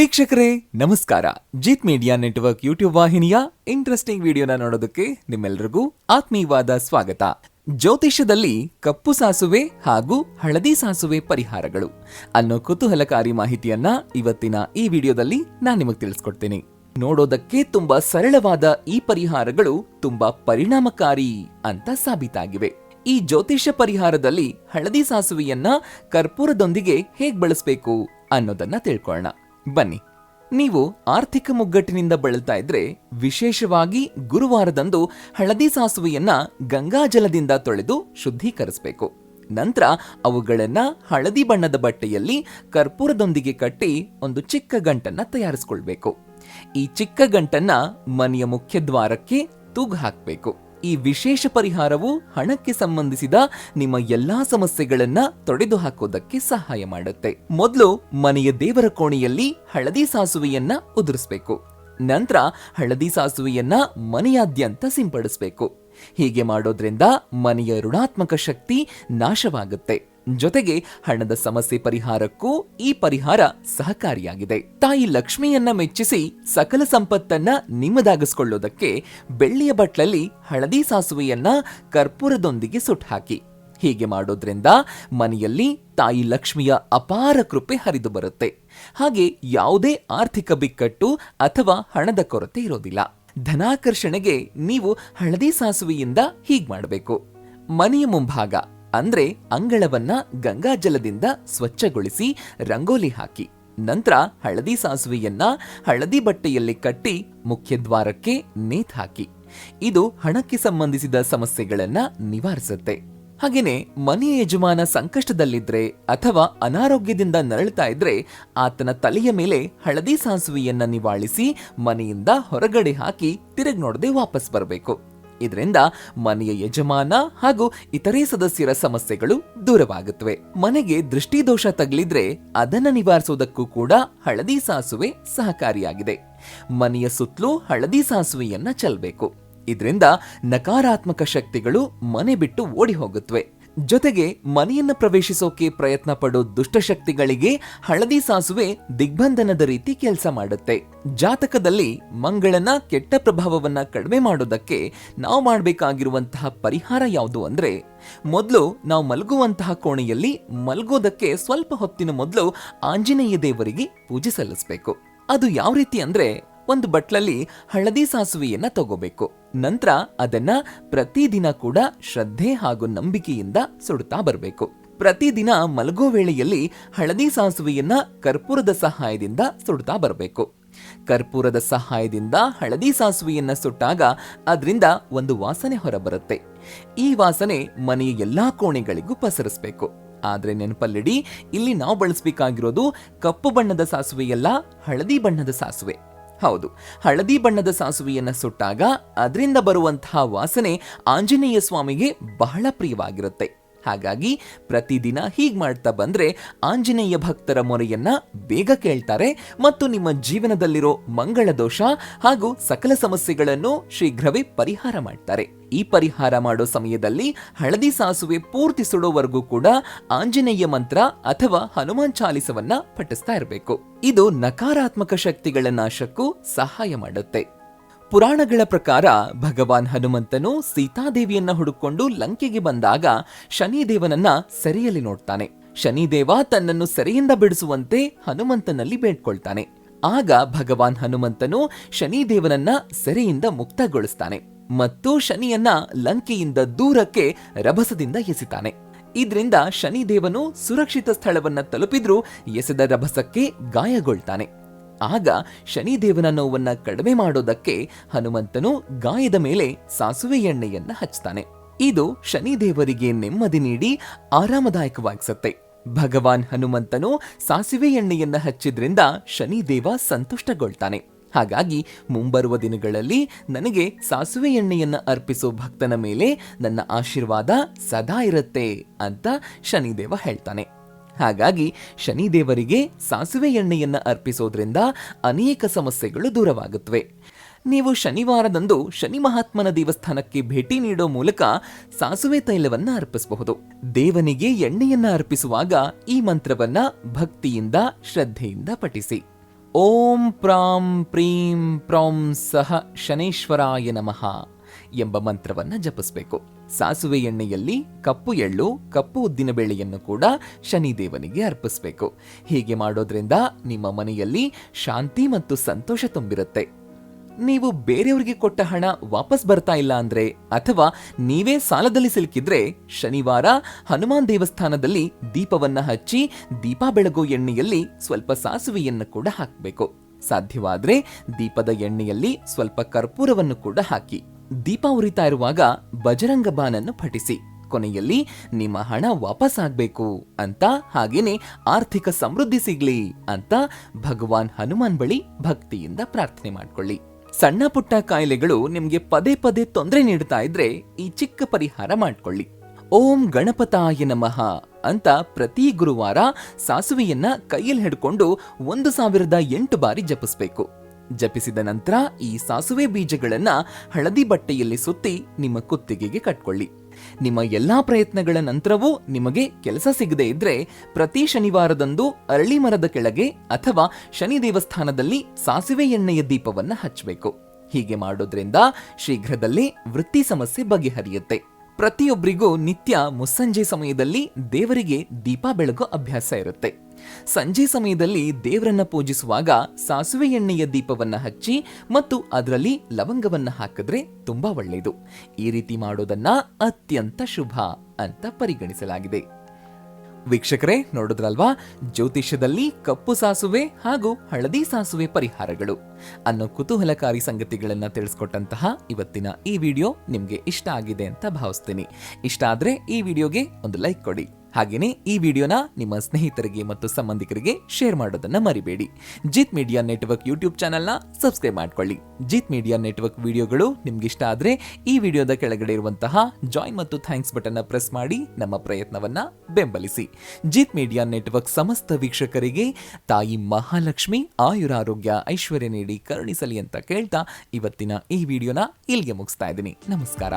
ವೀಕ್ಷಕರೇ, ನಮಸ್ಕಾರ. Jeet media network YouTube ವಾಹಿನಿಯ ಇಂಟ್ರೆಸ್ಟಿಂಗ್ ವಿಡಿಯೋನ ನೋಡೋದಕ್ಕೆ ನಿಮ್ಮೆಲ್ಲರಿಗೂ ಆತ್ಮೀಯವಾದ ಸ್ವಾಗತ. ಜ್ಯೋತಿಷ್ಯದಲ್ಲಿ ಕಪ್ಪು ಸಾಸುವೆ ಹಾಗೂ ಹಳದಿ ಸಾಸುವೆ ಪರಿಹಾರಗಳು ಅನ್ನೋ ಕುತೂಹಲಕಾರಿ ಮಾಹಿತಿಯನ್ನ ಇವತ್ತಿನ ಈ ವಿಡಿಯೋದಲ್ಲಿ ನಾನು ನಿಮಗೆ ತಿಳಿಸ್ಕೊಡ್ತೀನಿ. ನೋಡೋದಕ್ಕೆ ತುಂಬಾ ಸರಳವಾದ ಈ ಪರಿಹಾರಗಳು ತುಂಬಾ ಪರಿಣಾಮಕಾರಿ ಅಂತ ಸಾಬೀತಾಗಿವೆ. ಈ ಜ್ಯೋತಿಷ್ಯ ಪರಿಹಾರದಲ್ಲಿ ಹಳದಿ ಸಾಸುವೆಯನ್ನ ಕರ್ಪೂರದೊಂದಿಗೆ ಹೇಗ್ ಬಳಸಬೇಕು ಅನ್ನೋದನ್ನ ತಿಳ್ಕೊಳ್ಳೋಣ ಬನ್ನಿ, ನೀವು ಆರ್ಥಿಕ ಮುಗ್ಗಟ್ಟಿನಿಂದ ಬಳಲ್ತಾ ಇದ್ರೆ ವಿಶೇಷವಾಗಿ ಗುರುವಾರದಂದು ಹಳದಿ ಸಾಸುವೆಯನ್ನ ಗಂಗಾಜಲದಿಂದ ತೊಳೆದು ಶುದ್ಧೀಕರಿಸಬೇಕು. ನಂತರ ಅವುಗಳನ್ನ ಹಳದಿ ಬಣ್ಣದ ಬಟ್ಟೆಯಲ್ಲಿ ಕರ್ಪೂರದೊಂದಿಗೆ ಕಟ್ಟಿ ಒಂದು ಚಿಕ್ಕ ಗಂಟನ್ನ ತಯಾರಿಸ್ಕೊಳ್ಬೇಕು. ಈ ಚಿಕ್ಕ ಗಂಟನ್ನ ಮನೆಯ ಮುಖ್ಯದ್ವಾರಕ್ಕೆ ತೂಗು ಹಾಕಬೇಕು. ಈ ವಿಶೇಷ ಪರಿಹಾರವು ಹಣಕ್ಕೆ ಸಂಬಂಧಿಸಿದ ನಿಮ್ಮ ಎಲ್ಲಾ ಸಮಸ್ಯೆಗಳನ್ನ ತೊಡೆದು ಹಾಕೋದಕ್ಕೆ ಸಹಾಯ ಮಾಡುತ್ತೆ. ಮೊದಲು ಮನೆಯ ದೇವರ ಕೋಣೆಯಲ್ಲಿ ಹಳದಿ ಸಾಸುವೆಯನ್ನ ಉದುರಿಸಬೇಕು. ನಂತರ ಹಳದಿ ಸಾಸುವೆಯನ್ನ ಮನೆಯಾದ್ಯಂತ ಸಿಂಪಡಿಸಬೇಕು. ಹೀಗೆ ಮಾಡೋದ್ರಿಂದ ಮನೆಯ ಋಣಾತ್ಮಕ ಶಕ್ತಿ ನಾಶವಾಗುತ್ತೆ. ಜೊತೆಗೆ ಹಣದ ಸಮಸ್ಯೆ ಪರಿಹಾರಕ್ಕೂ ಈ ಪರಿಹಾರ ಸಹಕಾರಿಯಾಗಿದೆ. ತಾಯಿ ಲಕ್ಷ್ಮಿಯನ್ನ ಮೆಚ್ಚಿಸಿ ಸಕಲ ಸಂಪತ್ತನ್ನ ನಿಮ್ಮದಾಗಿಸ್ಕೊಳ್ಳೋದಕ್ಕೆ ಬೆಳ್ಳಿಯ ಬಟ್ಲಲ್ಲಿ ಹಳದಿ ಸಾಸುವೆಯನ್ನ ಕರ್ಪೂರದೊಂದಿಗೆ ಸುಟ್ಟು ಹಾಕಿ ಹೀಗೆ ಮಾಡೋದ್ರಿಂದ ಮನೆಯಲ್ಲಿ ತಾಯಿ ಲಕ್ಷ್ಮಿಯ ಅಪಾರ ಕೃಪೆ ಹರಿದು ಬರುತ್ತೆ. ಹಾಗೆ ಯಾವುದೇ ಆರ್ಥಿಕ ಬಿಕ್ಕಟ್ಟು ಅಥವಾ ಹಣದ ಕೊರತೆ ಇರೋದಿಲ್ಲ. ಧನಾಕರ್ಷಣೆಗೆ ನೀವು ಹಳದಿ ಸಾಸುವೆಯಿಂದ ಹೀಗೆ ಮಾಡಬೇಕು. ಮನೆಯ ಮುಂಭಾಗ. ಅಂದ್ರೆ ಅಂಗಳವನ್ನ ಗಂಗಾಜಲದಿಂದ ಸ್ವಚ್ಛಗೊಳಿಸಿ ರಂಗೋಲಿ ಹಾಕಿ. ನಂತರ ಹಳದಿ ಸಾಸುವೆಯನ್ನ ಹಳದಿ ಬಟ್ಟೆಯಲ್ಲಿ ಕಟ್ಟಿ ಮುಖ್ಯದ್ವಾರಕ್ಕೆ ನೇತ್ ಹಾಕಿ. ಇದು ಹಣಕ್ಕೆ ಸಂಬಂಧಿಸಿದ ಸಮಸ್ಯೆಗಳನ್ನ ನಿವಾರಿಸುತ್ತೆ. ಹಾಗೇನೆ ಮನೆ ಯಜಮಾನ ಸಂಕಷ್ಟದಲ್ಲಿದ್ರೆ ಅಥವಾ ಅನಾರೋಗ್ಯದಿಂದ ನರಳ್ತಾ ಇದ್ರೆ ಆತನ ತಲೆಯ ಮೇಲೆ ಹಳದಿ ಸಾಸುವೆಯನ್ನ ನಿವಾಳಿಸಿ ಮನೆಯಿಂದ ಹೊರಗಡೆ ಹಾಕಿ ತಿರುಗ್ ನೋಡದೆ ವಾಪಸ್ ಬರಬೇಕು. ಇದರಿಂದ ಮನೆಯ ಯಜಮಾನ ಹಾಗೂ ಇತರೆ ಸದಸ್ಯರ ಸಮಸ್ಯೆಗಳು ದೂರವಾಗುತ್ತವೆ. ಮನೆಗೆ ದೃಷ್ಟಿದೋಷ ತಗಲಿದ್ರೆ ಅದನ್ನು ನಿವಾರಿಸೋದಕ್ಕೂ ಕೂಡ ಹಳದಿ ಸಾಸುವೆ ಸಹಕಾರಿಯಾಗಿದೆ. ಮನೆಯ ಸುತ್ತಲೂ ಹಳದಿ ಸಾಸುವೆಯನ್ನ ಚೆಲ್ಬೇಕು. ಇದರಿಂದ ನಕಾರಾತ್ಮಕ ಶಕ್ತಿಗಳು ಮನೆ ಬಿಟ್ಟು ಓಡಿ ಹೋಗುತ್ತವೆ ಜೊತೆಗೆ ಮನೆಯನ್ನ ಪ್ರವೇಶಿಸೋಕೆ ಪ್ರಯತ್ನ ಪಡೋ ದುಷ್ಟಶಕ್ತಿಗಳಿಗೆ ಹಳದಿ ಸಾಸುವೆ ದಿಗ್ಬಂಧನದ ರೀತಿ ಕೆಲಸ ಮಾಡುತ್ತೆ. ಜಾತಕದಲ್ಲಿ ಮಂಗಳನ ಕೆಟ್ಟ ಪ್ರಭಾವವನ್ನ ಕಡಿಮೆ ಮಾಡೋದಕ್ಕೆ ನಾವು ಮಾಡಬೇಕಾಗಿರುವಂತಹ ಪರಿಹಾರ ಯಾವುದು ಅಂದ್ರೆ, ಮೊದಲು ನಾವು ಮಲಗುವಂತಹ ಕೋಣೆಯಲ್ಲಿ ಮಲಗೋದಕ್ಕೆ ಸ್ವಲ್ಪ ಹೊತ್ತಿನ ಮೊದಲು ಆಂಜನೇಯ ದೇವರಿಗೆ ಪೂಜೆ ಸಲ್ಲಿಸಬೇಕು. ಅದು ಯಾವ ರೀತಿ ಅಂದ್ರೆ ಒಂದು ಬಟ್ಲಲ್ಲಿ ಹಳದಿ ಸಾಸುವೆಯನ್ನ ತಗೋಬೇಕು. ನಂತರ ಅದನ್ನ ಪ್ರತಿದಿನ ಕೂಡ ಶ್ರದ್ಧೆ ಹಾಗೂ ನಂಬಿಕೆಯಿಂದ ಸುಡುತ್ತಾ ಬರಬೇಕು. ಪ್ರತಿದಿನ ಮಲಗೋ ವೇಳೆಯಲ್ಲಿ ಹಳದಿ ಸಾಸುವೆಯನ್ನ ಕರ್ಪೂರದ ಸಹಾಯದಿಂದ ಸುಡುತ್ತಾ ಬರಬೇಕು. ಕರ್ಪೂರದ ಸಹಾಯದಿಂದ ಹಳದಿ ಸಾಸುವೆಯನ್ನ ಸುಟ್ಟಾಗ ಅದರಿಂದ ಒಂದು ವಾಸನೆ ಹೊರಬರುತ್ತೆ. ಈ ವಾಸನೆ ಮನೆಯ ಎಲ್ಲಾ ಕೋಣೆಗಳಿಗೂ ಪಸರಿಸಬೇಕು. ಆದರೆ ನೆನಪಲ್ಲಿಡಿ, ಇಲ್ಲಿ ನಾವು ಬಳಸಬೇಕಾಗಿರೋದು ಕಪ್ಪು ಬಣ್ಣದ ಸಾಸುವೆಯಲ್ಲ ಹಳದಿ ಬಣ್ಣದ ಸಾಸುವೆ. ಹೌದು. ಹಳದಿ ಬಣ್ಣದ ಸಾಸುವೆಯನ್ನು ಸುಟ್ಟಾಗ ಅದರಿಂದ ಬರುವಂತಹ ವಾಸನೆ ಆಂಜನೇಯ ಸ್ವಾಮಿಗೆ ಬಹಳ ಪ್ರಿಯವಾಗಿರುತ್ತೆ. ಹಾಗಾಗಿ ಪ್ರತಿದಿನ ಹೀಗೆ ಮಾಡ್ತಾ ಬಂದರೆ ಆಂಜನೇಯ ಭಕ್ತರ ಮೊರೆಯನ್ನ ಬೇಗ ಕೇಳ್ತಾರೆ ಮತ್ತು ನಿಮ್ಮ ಜೀವನದಲ್ಲಿರೋ ಮಂಗಳ ದೋಷ ಹಾಗೂ ಸಕಲ ಸಮಸ್ಯೆಗಳನ್ನು ಶೀಘ್ರವೇ ಪರಿಹಾರ ಮಾಡ್ತಾರೆ. ಈ ಪರಿಹಾರ ಮಾಡೋ ಸಮಯದಲ್ಲಿ ಹಳದಿ ಸಾಸುವೆ ಪೂರ್ತಿ ಸುಡೋವರೆಗೂ ಕೂಡ ಆಂಜನೇಯ ಮಂತ್ರ ಅಥವಾ ಹನುಮಾನ್ ಚಾಲಿಸವನ್ನ ಪಠಿಸ್ತಾ ಇರಬೇಕು. ಇದು ನಕಾರಾತ್ಮಕ ಶಕ್ತಿಗಳ ನಾಶಕ್ಕೂ ಸಹಾಯ ಮಾಡುತ್ತೆ. ಪುರಾಣಗಳ ಪ್ರಕಾರ ಭಗವಾನ್ ಹನುಮಂತನು ಸೀತಾದೇವಿಯನ್ನ ಹುಡುಕೊಂಡು ಲಂಕೆಗೆ ಬಂದಾಗ ಶನಿದೇವನನ್ನ ಸೆರೆಯಲ್ಲಿ ನೋಡ್ತಾನೆ. ಶನಿದೇವ ತನ್ನನ್ನು ಸೆರೆಯಿಂದ ಬಿಡಿಸುವಂತೆ ಹನುಮಂತನಲ್ಲಿ ಬೇಡ್ಕೊಳ್ತಾನೆ. ಆಗ ಭಗವಾನ್ ಹನುಮಂತನು ಶನಿದೇವನನ್ನ ಸೆರೆಯಿಂದ ಮುಕ್ತಗೊಳಿಸ್ತಾನೆ ಮತ್ತು ಶನಿಯನ್ನ ಲಂಕೆಯಿಂದ ದೂರಕ್ಕೆ ರಭಸದಿಂದ ಎಸಿತಾನೆ. ಇದರಿಂದ ಶನಿದೇವನು ಸುರಕ್ಷಿತ ಸ್ಥಳವನ್ನ ತಲುಪಿದ್ರೂ ಎಸೆದ ರಭಸಕ್ಕೆ ಗಾಯಗೊಳ್ತಾನೆ. ಆಗ ಶನಿದೇವನ ನೋವನ್ನು ಕಡಿಮೆ ಮಾಡೋದಕ್ಕೆ ಹನುಮಂತನು ಗಾಯದ ಮೇಲೆ ಸಾಸುವೆ ಎಣ್ಣೆಯನ್ನ ಹಚ್ತಾನೆ. ಇದು ಶನಿದೇವರಿಗೆ ನೆಮ್ಮದಿ ನೀಡಿ ಆರಾಮದಾಯಕವಾಗಿಸುತ್ತೆ. ಭಗವಾನ್ ಹನುಮಂತನು ಸಾಸಿವೆ ಎಣ್ಣೆಯನ್ನ ಹಚ್ಚಿದ್ರಿಂದ ಶನಿದೇವ ಸಂತುಷ್ಟಗೊಳ್ತಾನೆ. ಹಾಗಾಗಿ ಮುಂಬರುವ ದಿನಗಳಲ್ಲಿ ನನಗೆ ಸಾಸುವೆ ಎಣ್ಣೆಯನ್ನ ಅರ್ಪಿಸೋ ಭಕ್ತನ ಮೇಲೆ ನನ್ನ ಆಶೀರ್ವಾದ ಸದಾ ಇರುತ್ತೆ ಅಂತ ಶನಿದೇವ ಹೇಳ್ತಾನೆ. ಹಾಗಾಗಿ ಶನಿದೇವರಿಗೆ ಸಾಸುವೆ ಎಣ್ಣೆಯನ್ನು ಅರ್ಪಿಸೋದ್ರಿಂದ ಅನೇಕ ಸಮಸ್ಯೆಗಳು ದೂರವಾಗುತ್ತವೆ. ನೀವು ಶನಿವಾರದಂದು ಶನಿ ಮಹಾತ್ಮನ ದೇವಸ್ಥಾನಕ್ಕೆ ಭೇಟಿ ನೀಡೋ ಮೂಲಕ ಸಾಸುವೆ ತೈಲವನ್ನು ಅರ್ಪಿಸಬಹುದು. ದೇವನಿಗೆ ಎಣ್ಣೆಯನ್ನ ಅರ್ಪಿಸುವಾಗ ಈ ಮಂತ್ರವನ್ನ ಭಕ್ತಿಯಿಂದ, ಶ್ರದ್ಧೆಯಿಂದ ಪಠಿಸಿ. ಓಂ ಪ್ರಾಂ ಪ್ರೀಂ ಪ್ರಾಂ ಸಹ ಶನೇಶ್ವರಾಯ ನಮಃ ಎಂಬ ಮಂತ್ರವನ್ನ ಜಪಿಸಬೇಕು. ಸಾಸುವೆ ಎಣ್ಣೆಯಲ್ಲಿ ಕಪ್ಪು ಎಳ್ಳು, ಕಪ್ಪು ಉದ್ದಿನ ಬೇಳೆಯನ್ನು ಕೂಡ ಶನಿದೇವನಿಗೆ ಅರ್ಪಿಸಬೇಕು. ಹೀಗೆ ಮಾಡೋದ್ರಿಂದ ನಿಮ್ಮ ಮನೆಯಲ್ಲಿ ಶಾಂತಿ ಮತ್ತು ಸಂತೋಷ ತುಂಬಿರುತ್ತೆ. ನೀವು ಬೇರೆಯವರಿಗೆ ಕೊಟ್ಟ ಹಣ ವಾಪಸ್ ಬರ್ತಾ ಇಲ್ಲ ಅಂದ್ರೆ ಅಥವಾ ನೀವೇ ಸಾಲದಲ್ಲಿ ಸಿಲುಕಿದ್ರೆ ಶನಿವಾರ ಹನುಮಾನ್ ದೇವಸ್ಥಾನದಲ್ಲಿ ದೀಪವನ್ನ ಹಚ್ಚಿ ದೀಪ ಬೆಳಗೋ ಎಣ್ಣೆಯಲ್ಲಿ ಸ್ವಲ್ಪ ಸಾಸುವೆಯನ್ನು ಕೂಡ ಹಾಕಬೇಕು. ಸಾಧ್ಯವಾದ್ರೆ ದೀಪದ ಎಣ್ಣೆಯಲ್ಲಿ ಸ್ವಲ್ಪ ಕರ್ಪೂರವನ್ನು ಕೂಡ ಹಾಕಿ. ದೀಪ ಉರಿತಾ ಇರುವಾಗ ಬಜರಂಗ ಬಾನನ್ನು ಪಠಿಸಿ. ಕೊನೆಯಲ್ಲಿ ನಿಮ್ಮ ಹಣ ವಾಪಸ್ ಆಗ್ಬೇಕು ಅಂತ ಹಾಗೇನೆ ಆರ್ಥಿಕ ಸಮೃದ್ಧಿ ಸಿಗ್ಲಿ ಅಂತ ಭಗವಾನ್ ಹನುಮಾನ್ ಬಳಿ ಭಕ್ತಿಯಿಂದ ಪ್ರಾರ್ಥನೆ ಮಾಡ್ಕೊಳ್ಳಿ. ಸಣ್ಣ ಪುಟ್ಟ ಕಾಯಿಲೆಗಳು ನಿಮ್ಗೆ ಪದೇ ಪದೇ ತೊಂದರೆ ನೀಡ್ತಾ ಇದ್ರೆ ಈ ಚಿಕ್ಕ ಪರಿಹಾರ ಮಾಡ್ಕೊಳ್ಳಿ. ಓಂ ಗಣಪತಾಯ ನಮಃ ಅಂತ ಪ್ರತಿ ಗುರುವಾರ ಸಾಸುವೆಯನ್ನ ಕೈಯಲ್ಲಿ ಹಿಡ್ಕೊಂಡು ಒಂದು ಸಾವಿರದ ಎಂಟು ಬಾರಿ ಜಪಿಸ್ಬೇಕು. ಜಪಿಸಿದ ನಂತರ ಈ ಸಾಸುವೆ ಬೀಜಗಳನ್ನ ಹಳದಿ ಬಟ್ಟೆಯಲ್ಲಿ ಸುತ್ತಿ ನಿಮ್ಮ ಕುತ್ತಿಗೆಗೆ ಕಟ್ಕೊಳ್ಳಿ. ನಿಮ್ಮ ಎಲ್ಲಾ ಪ್ರಯತ್ನಗಳ ನಂತರವೂ ನಿಮಗೆ ಕೆಲಸ ಸಿಗದೇ ಇದ್ರೆ ಪ್ರತಿ ಶನಿವಾರದಂದು ಅರಳಿ ಮರದ ಕೆಳಗೆ ಅಥವಾ ಶನಿ ದೇವಸ್ಥಾನದಲ್ಲಿ ಸಾಸಿವೆ ಎಣ್ಣೆಯ ದೀಪವನ್ನ ಹಚ್ಚಬೇಕು ಹೀಗೆ ಮಾಡೋದ್ರಿಂದ ಶೀಘ್ರದಲ್ಲೇ ವೃತ್ತಿ ಸಮಸ್ಯೆ ಬಗೆಹರಿಯುತ್ತೆ. ಪ್ರತಿಯೊಬ್ಬರಿಗೂ ನಿತ್ಯ ಮುಸ್ಸಂಜೆ ಸಮಯದಲ್ಲಿ ದೇವರಿಗೆ ದೀಪ ಬೆಳಗೋ ಅಭ್ಯಾಸ ಇರುತ್ತೆ. ಸಂಜೆ ಸಮಯದಲ್ಲಿ ದೇವರನ್ನ ಪೂಜಿಸುವಾಗ ಸಾಸುವೆ ಎಣ್ಣೆಯ ದೀಪವನ್ನ ಹಚ್ಚಿ ಮತ್ತು ಅದರಲ್ಲಿ ಲವಂಗವನ್ನ ಹಾಕಿದ್ರೆ ತುಂಬಾ ಒಳ್ಳೆಯದು ಈ ರೀತಿ ಮಾಡೋದನ್ನ ಅತ್ಯಂತ ಶುಭ ಅಂತ ಪರಿಗಣಿಸಲಾಗಿದೆ. ವೀಕ್ಷಕರೇ, ನೋಡಿದ್ರಲ್ವಾ? ಜ್ಯೋತಿಷ್ಯದಲ್ಲಿ ಕಪ್ಪು ಸಾಸುವೆ ಹಾಗೂ ಹಳದಿ ಸಾಸುವೆ ಪರಿಹಾರಗಳು. ಅನ್ನೋ ಕುತೂಹಲಕಾರಿ ಸಂಗತಿಗಳನ್ನ ತಿಳಿಸ್ಕೊಟ್ಟಂತಹ ಇವತ್ತಿನ ಈ ವಿಡಿಯೋ ನಿಮ್ಗೆ ಇಷ್ಟ ಆಗಿದೆ ಅಂತ ಭಾವಿಸ್ತೀನಿ. ಇಷ್ಟ ಆದ್ರೆ ಈ ವಿಡಿಯೋಗೆ ಒಂದು ಲೈಕ್ ಕೊಡಿ. ಹಾಗೇನೇ ಈ ವಿಡಿಯೋನ ನಿಮ್ಮ ಸ್ನೇಹಿತರಿಗೆ ಮತ್ತು ಸಂಬಂಧಿಕರಿಗೆ ಶೇರ್ ಮಾಡೋದನ್ನ ಮರಿಬೇಡಿ. ಜಿತ್ ಮೀಡಿಯಾ ನೆಟ್ವರ್ಕ್ ಯೂಟ್ಯೂಬ್ ಚಾನೆಲ್ನ ಸಬ್ಸ್ಕ್ರೈಬ್ ಮಾಡ್ಕೊಳ್ಳಿ. ಜಿತ್ ಮೀಡಿಯಾ ನೆಟ್ವರ್ಕ್ ವಿಡಿಯೋಗಳು ನಿಮ್ಗೆ ಇಷ್ಟ ಆದ್ರೆ ಈ ವಿಡಿಯೋದ ಕೆಳಗಡೆ ಇರುವಂತಹ ಜಾಯಿನ್ ಮತ್ತು ಥ್ಯಾಂಕ್ಸ್ ಬಟನ್ ಪ್ರೆಸ್ ಮಾಡಿ ನಮ್ಮ ಪ್ರಯತ್ನವನ್ನ ಬೆಂಬಲಿಸಿ. ಜಿತ್ ಮೀಡಿಯಾ ನೆಟ್ವರ್ಕ್ ಸಮಸ್ತ ವೀಕ್ಷಕರಿಗೆ ತಾಯಿ ಮಹಾಲಕ್ಷ್ಮಿ ಆಯುರಾರೋಗ್ಯ ಐಶ್ವರ್ಯ ನೀಡಿ ಕರುಣಿಸಲಿ ಅಂತ ಕೇಳ್ತಾ ಇವತ್ತಿನ ಈ ವಿಡಿಯೋನ ಇಲ್ಲಿಗೆ ಮುಗಿಸ್ತಾ ಇದ್ದೀನಿ. ನಮಸ್ಕಾರ.